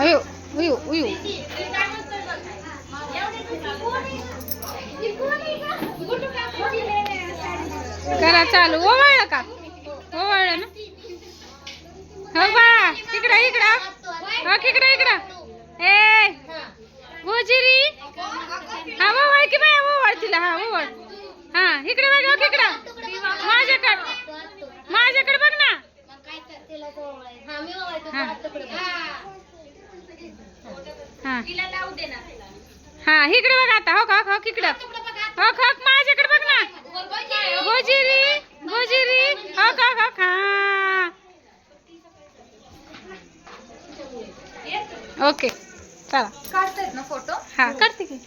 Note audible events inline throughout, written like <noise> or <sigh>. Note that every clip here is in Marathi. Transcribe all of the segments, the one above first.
अयो उयू उयू करा चालू. ओवाळलं का? ओवाळलं ना? हो बा. इकडं इकडं. हो इकडं इकडं. ए गोजिरी हा ओवाळ की बाय ओवाळ तिला. हा ओवाळ हा इकडे बघ हो इकडं माझ्याकडे. माझ्याकडे बघ ना. हा हा इकडे बघ आता. हो का हो इकडं. हो का माझ्याकडे बघ ना. गोजिरी गोजिरी हो का हो का ओके चला. काढतायत ना फोटो? हा करते की.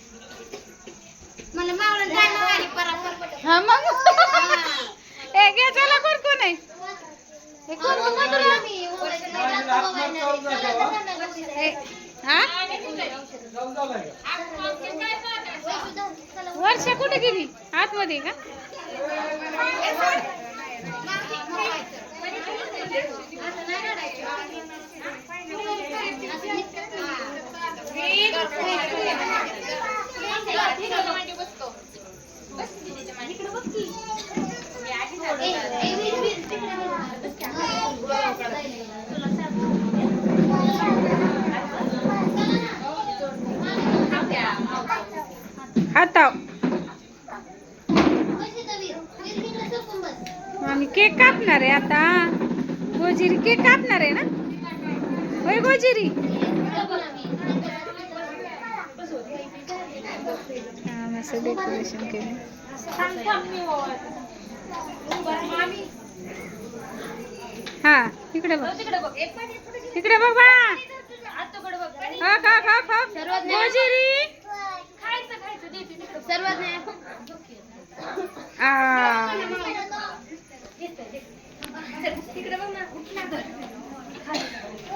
मला मावळून जायला आली परापर हा मग. <laughs> ए घे चला कोण कोण आहे हे कोण हा वर्षा कुठे गेली? आतमध्ये का हाताव आम्ही केक कापणार आहे आता गोजिरी केक कापणार आहे ना होय गोजिरी हा डेकोरेशन केलं हा इकडे बघ. इकडे बघ बा सर्वात नाही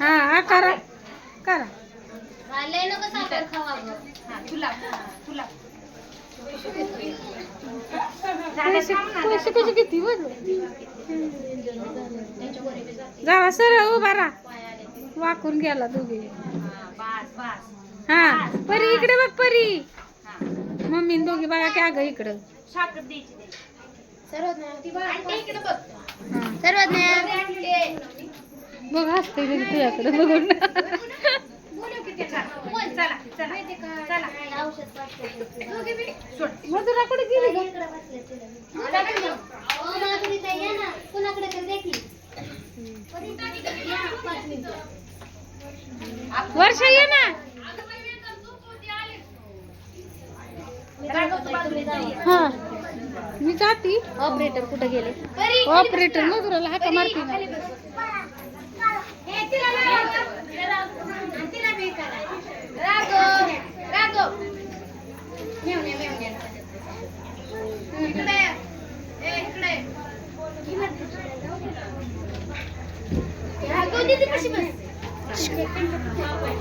हा हा करा करा लय नको साखर खावा गं. पैसे पैसे कसे किती जावा सर उभा राहा. वाकून गेला दोघे. हा परी इकडे बघ परी. मम्मी दोघी बघा काय ग इकडं? सर्वात बघ. हा. सर्वात नाही. बघ हसते मी तुझ्याकडे बघून. <laughs> मधुरा कुठे गेली. कुणाकडे. वर्षा ये ना. हा. मी जाती. ऑपरेटर कुठे गेले? ऑपरेटर मधुराला हाका मारते ना. Ya, kau jadi pasti bos. Cukup.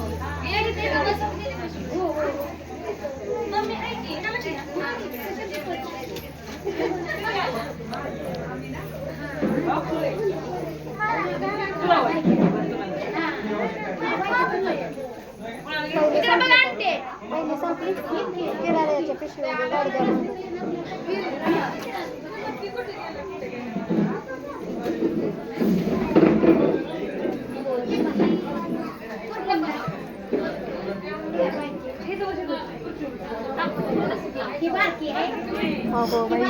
अगो बाई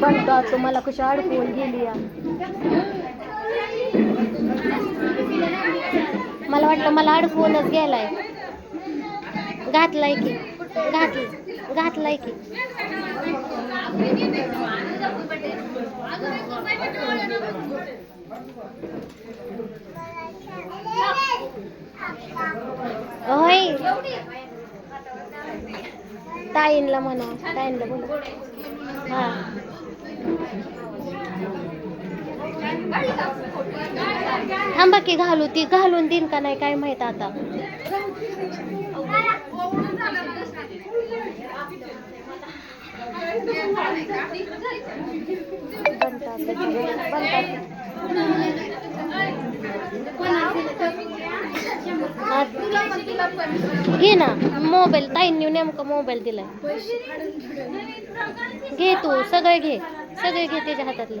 बनता तुम्हाला कशी अडकवून गेली या मला वाटलं मला अडकवूनच गेलाय. घातलाय की घातलं घातलाय की. होय ताईंला म्हणा ताईंला बोला. हा. थांबा की घालू ती घालून देईन का नाही काय माहीत आता. घे ना मोबाईल ताईंनी नेमका मोबाईल दिलाय. घे तू सगळे घे सगळे घे त्याच्या हातातले.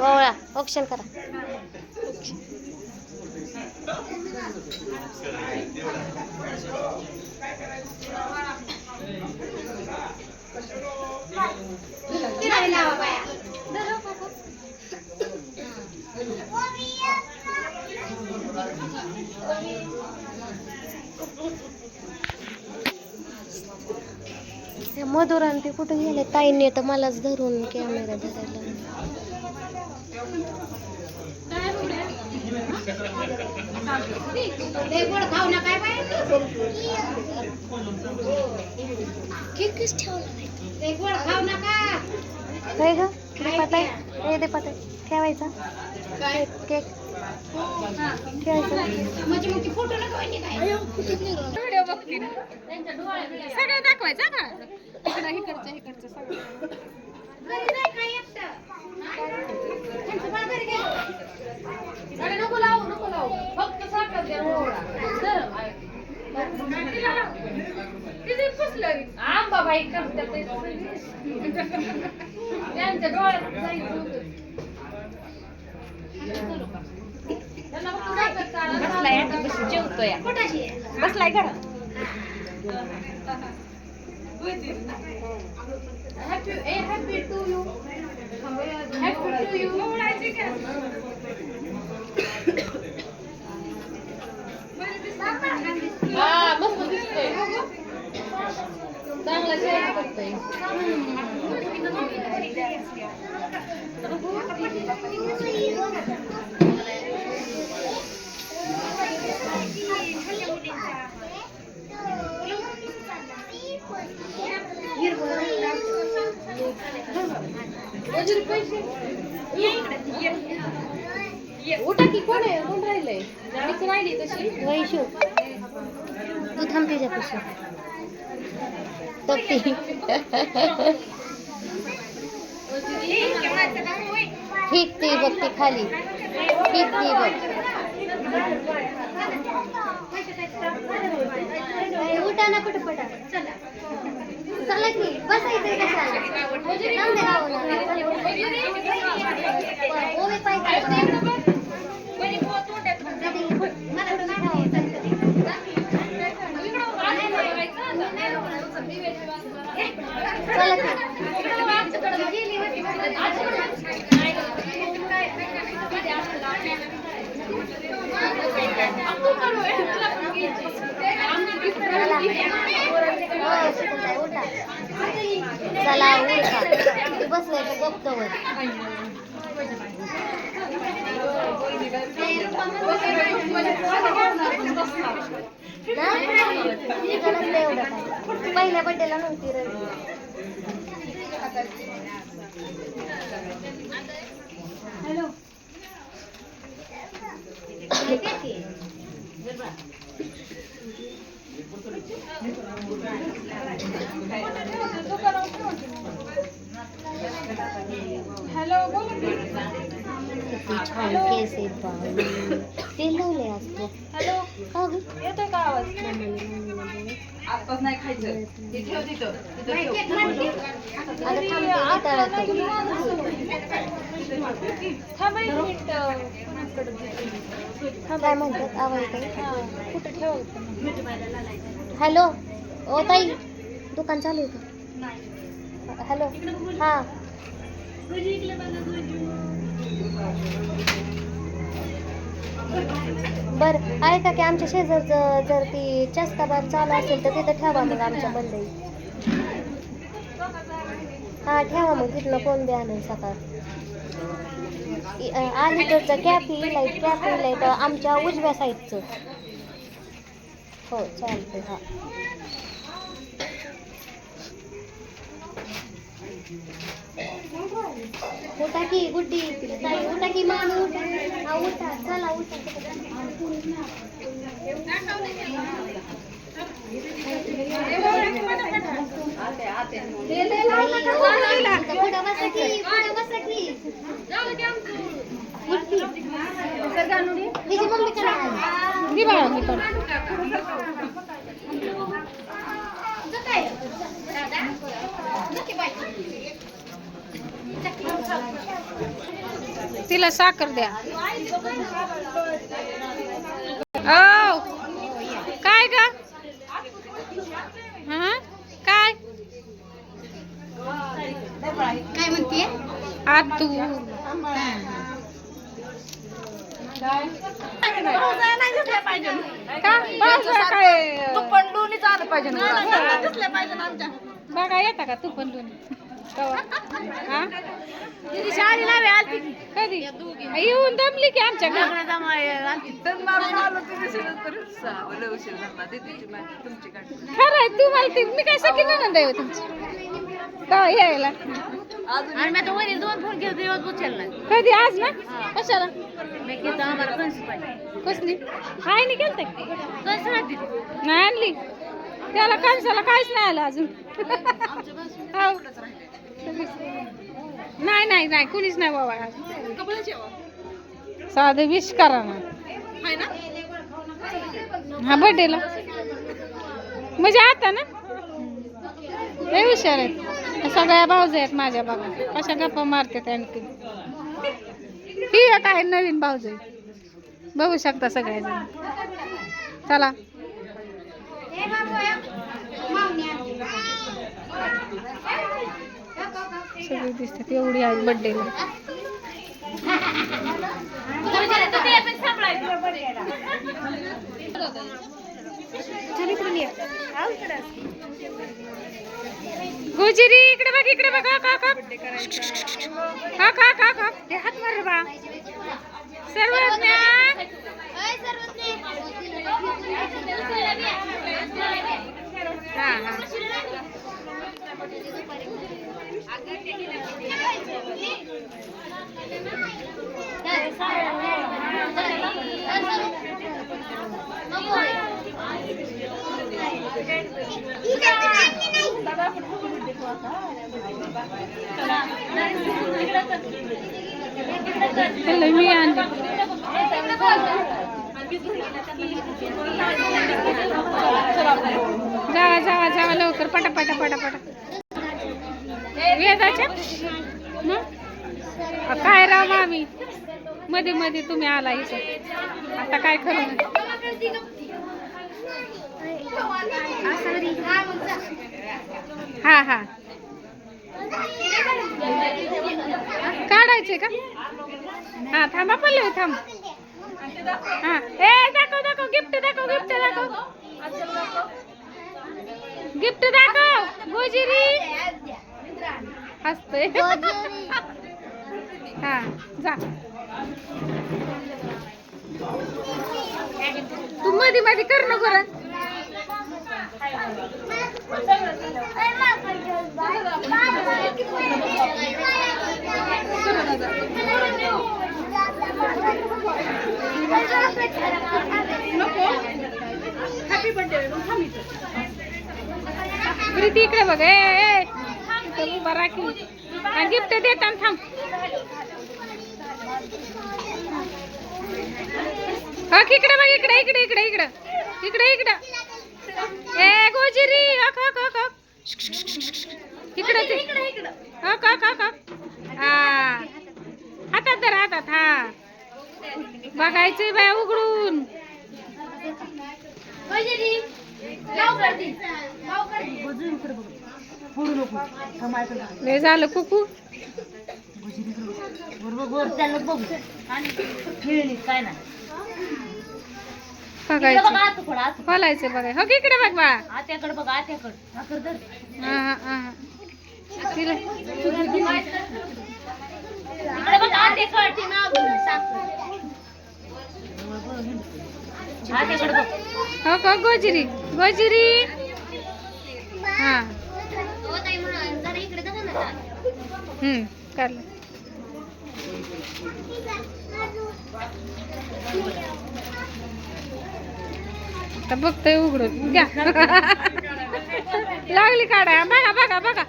ओळा ऑप्शन करा. मधुरान मधुर ते कुठे गेले ताईंनी तर मलाच धरून कॅमेरा धरायला. काय ग? दे पताय ए दे पताय ठेवायचा. केक ठेवायचा. सगळं दाखवायचं का? इकडं इकडचं इकडचं सगळं. किती फसलं आंबा बाई करतात. त्यांच्या डोळ्यात जायचं होतं. फक्त साखर. जेवतोय. बसलाय घरा happy A happy to you happy to you हा मस्त दिसतोय. चांगला जेवण करतोय. उठा की कोण आहे? कोण राहिलंय? गाडीच राहिली तशी. वैशू. तू थांब तप्पी ठीक ती बघ ती खाली. ठीक ती बघ. उठा ना पटपटा चला. चला की बसायचंय कशाला जाऊ दे राहू ओवे पाय काढ. चला। चला. उठा. चला उठा तू बसलाय तर गप्पवर एवढं काय. पहिल्या बड्डेला नव्हती रवी हॅलो बोल किती छान केस आहेत बाई ते लावले असतो हॅलो का ग येतोय का आवाज? आत्ताच नाही खायचं. ते ठेव तिथं. तिथं ठेव. अगं थांब ते वितळतो. थांबा एक मिनिट काय म्हणतात? आवाज येतोय? कुठे ठेवायचं? हॅलो. ओ ताई दुकान चालू आहे का? हॅलो. हां. बर ऐका की आमच्या शेजारचं जर ती चस्काबार चालू असेल तर तिथं ठेवा मग आमच्या बंदई हा ठेवा मग तिथलं कोण बी आणेल सकाळ. इ- अं, अलीकडचं कॅफी लाइट कॅफी लाइट आमच्या उजव्या साईडचं हो चालतंय हा. उठा की गुड्डी. उठा की उठा. हा उठा. चला उठा. पुढं बसा की पुढं बसा की. बाळा मी पण तिला साखर द्या. ओ काय ग? हा? काय? काय म्हणते आत. तू पण आलं पाहिजे बघा येता का तू पण दोन्ही कवा? हा? कधी येऊन दमली की आमच्या घरी तू दिसेल खरं तुम्हाला ती मी काय सकी नंद आहे तुमची का यायला आणि मी आता वरील दोन फोन केले दिवस उचलला कधी आज ना कशाला कसली? कन्सी राहते नाही आणली? त्याला कणसाला काहीच नाही आलं अजून. हाव. नाही नाही नाही कुणीच नाही बाबा. साधं विश करा ना. हा बर्थडेला म्हणजे आता ना? लय हुशार आहेत. सगळ्या भाऊज आहेत माझ्या बाबा कशा गप्पा मारतात आणखी. ही एक आहे नवीन भाऊजी. बघू शकता सगळ्याजण चला. सगळी दिसतात एवढी आहे गुजरी इकडे बघ इकडे बघ. का का का का का का ते हात मार बा. सर्वज्ञ हा हा. मी जावा जावा जावा लवकर पटा पटा पटा पटा वेदाच्या काय राव आम्ही मध्ये मध्ये तुम्ही आला इथं. आता काय खरं हा हा. काढायचे का? हा थांबा पल्लवी थांब. हा. ए दाखव दाखव गिफ्ट दाखव गिफ्ट दाखव. गिफ्ट दाखव गोजिरी. हसतोय. हा जा. तू मध्ये मध्ये कर ना बरं. प्रीती इकडे बघ. ए उभा राखी गिफ्ट देताना थांब. हो इकडे बघ इकडे इकडे इकडे इकडे. इकडे इकडे. ए गोजिरी हक हक हक हक. इकडे ते. हक हक हक हक. हा. हातात धर हातात हा. बघायचंय बाय उघडून. लय झालं कुकू. बघायचं. खोलायचं बघाय हो इकडे बघ बा. आत्याकडे बघ आत्याकडे. हा हा हा हो. का गोजिरी. गोजिरी. हा. हम्म काढलं आता बघतोय उघडून. घ्या. लागली काढा. बघा बघा बघा.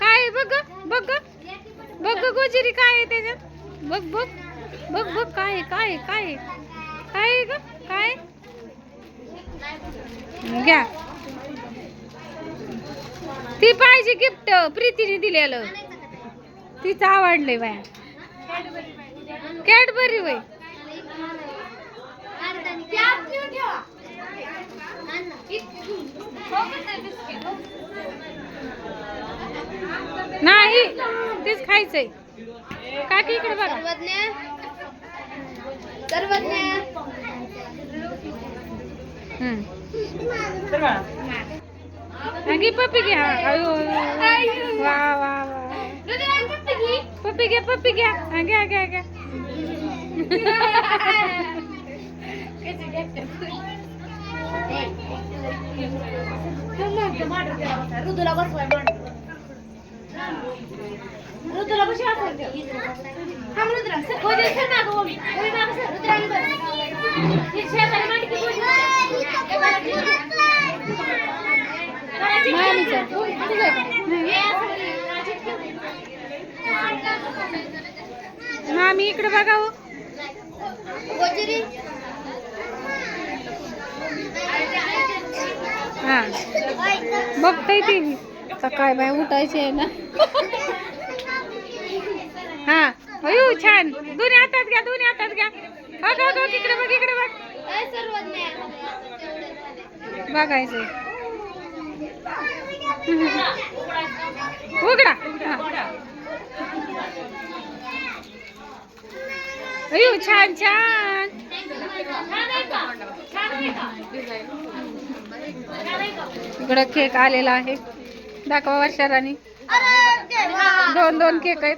काय आहे? बघ बघ ग. बघ गोजिरी काय आहे त्याच्यात? बघ बघ. बघ बघ काय काय आहे, काय काय ग? काय घ्या. ती पाहिजे गिफ्ट. प्रीतीने दिलेलं. तिचं आवडलंय बाया. कॅडबरी वय नाही तेच खायचंय. काकी इकडे बघा. हम्म. अगी पप्पी घ्या. अयो वा वा वा. पप्पी घ्या पप्पी घ्या. घ्या घ्या घ्या. <laughs> <laughs> ऋतूला बसवाय ऋतूला कशी वाटते थांब ऋतुला. सर हो दे सर ना गो मी होय ना सर ऋतुला बस ही शेताला मांड की बोल मामीचं. मामी इकडे बघा हो हा बघताय ती. सकाळ काय बाय उठायचे आहे ना. हा. अयो छान. दोन्ही हातात घ्या दोन्ही हातात घ्या. बघ बघ इकडे बघ इकडे बघ. बघायचे उघडा. हा. अयो छान छान. इकडं केक आलेला आहे. दाखवा वर्षाराणी दोन दोन केक आहेत.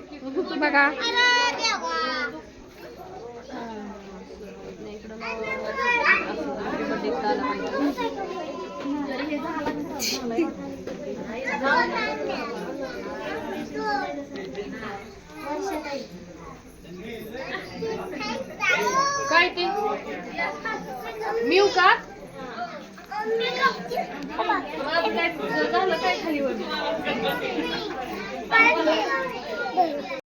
बघा. काय ते? मिऊ का काय खाली वर